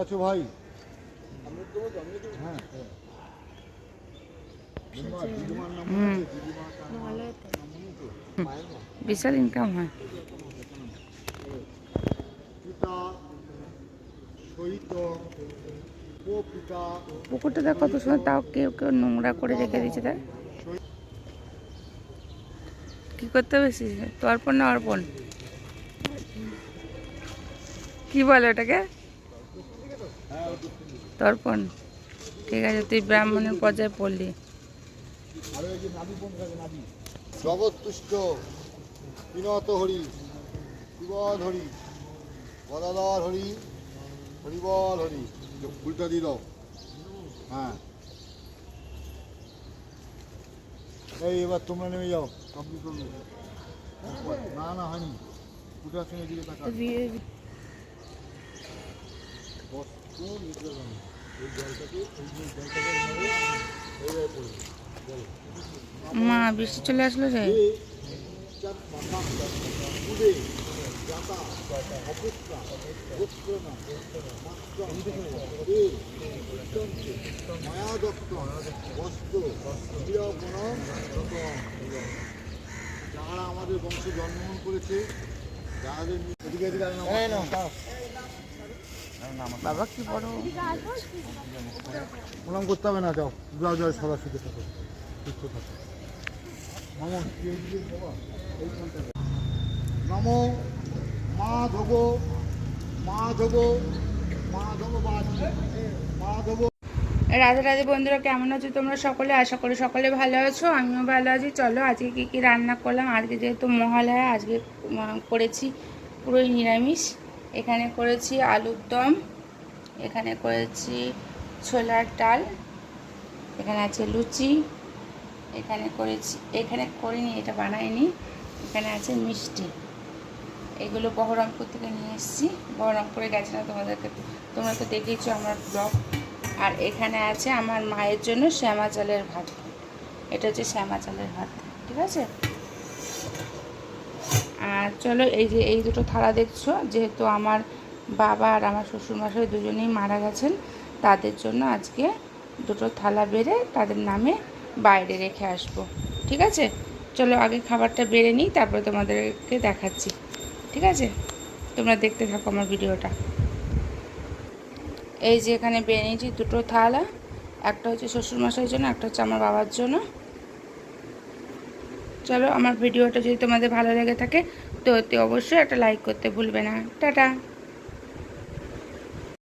আছো ভাই? হ্যাঁ। তার? বিশাল ইনকাম হয়। পুকুরটা দেখ কত সুন্দর তাও কেউ কেউ নোংরা করে রেখে দিয়েছে দেখ। কি করতে বেশি তর্পণ না অর্পণ কি বলে ওটাকে? তর্পণ। ঠিক আছে তুই ব্রাহ্মণের পর্যায়ে পড়লি। জগৎতুষ্ট বিনত হরি শিবদ হরি গদাধর হরি হরিবল হরি। যে ফুলটা দিয়ে দাও। হ্যাঁ। এই এবার তোমরা নেমে যাও। কমপ্লিট করবে। না না হয়নি। ফুটার সঙ্গে দিকে তাকা যে মা বৃষ্টি চলে আসলো রে যারা আমাদের বংশে জন্মগ্রহণ করেছে যাদের বাবা কি বড়? প্রণাম করতে হবে না যাও। যাও যাও সদা সুখে থাকো। সুস্থ থাকো। নমো বাবা? এইখানটা দাও। নমো মাধব মাধব মাধব রাধে রাধে বন্ধুরা কেমন আছো তোমরা? সকলে আশা করি সকলে ভালো আছো আমিও ভালো আছি। চলো আজকে কী কী রান্না করলাম? আজকে যেহেতু মহালয়া আজকে করেছি পুরোই নিরামিষ। এখানে করেছি আলুর দম, এখানে করেছি ছোলার ডাল, এখানে আছে লুচি, এখানে করেছি, এখানে করিনি, এটা বানাইনি, এখানে আছে মিষ্টি। এগুলো বহরমপুর থেকে নিয়ে এসেছি। বহরমপুরে গেছে না তোমাদেরকে, তোমরা তো দেখেইছো আমার ব্লগ। আর এখানে আছে আমার মায়ের জন্য শ্যামা চালের ভাত। এটা হচ্ছে শ্যামা চালের ভাত, ঠিক আছে? আর চলো, এই যে এই দুটো থালা দেখছ, যেহেতু আমার বাবা আর আমার শ্বশুরমশাই দুজনেই মারা গেছেন, তাদের জন্য আজকে দুটো থালা বেড়ে তাদের নামে বাইরে রেখে আসব। ঠিক আছে? চলো, আগে খাবারটা বেড়ে নিই, তারপরে তোমাদেরকে দেখাচ্ছি। ঠিক আছে? তোমরা দেখতে থাকো আমার ভিডিওটা। এই যে এখানে বেড়ে নিয়েছি দুটো থালা, একটা হচ্ছে শ্বশুরমশাইয়ের জন্য, একটা হচ্ছে আমার বাবার জন্য। চলো, আমার ভিডিওটা যদি তোমাদের ভালো লেগে থাকে, তো অতি অবশ্যই একটা লাইক করতে ভুলবে না। টাটা!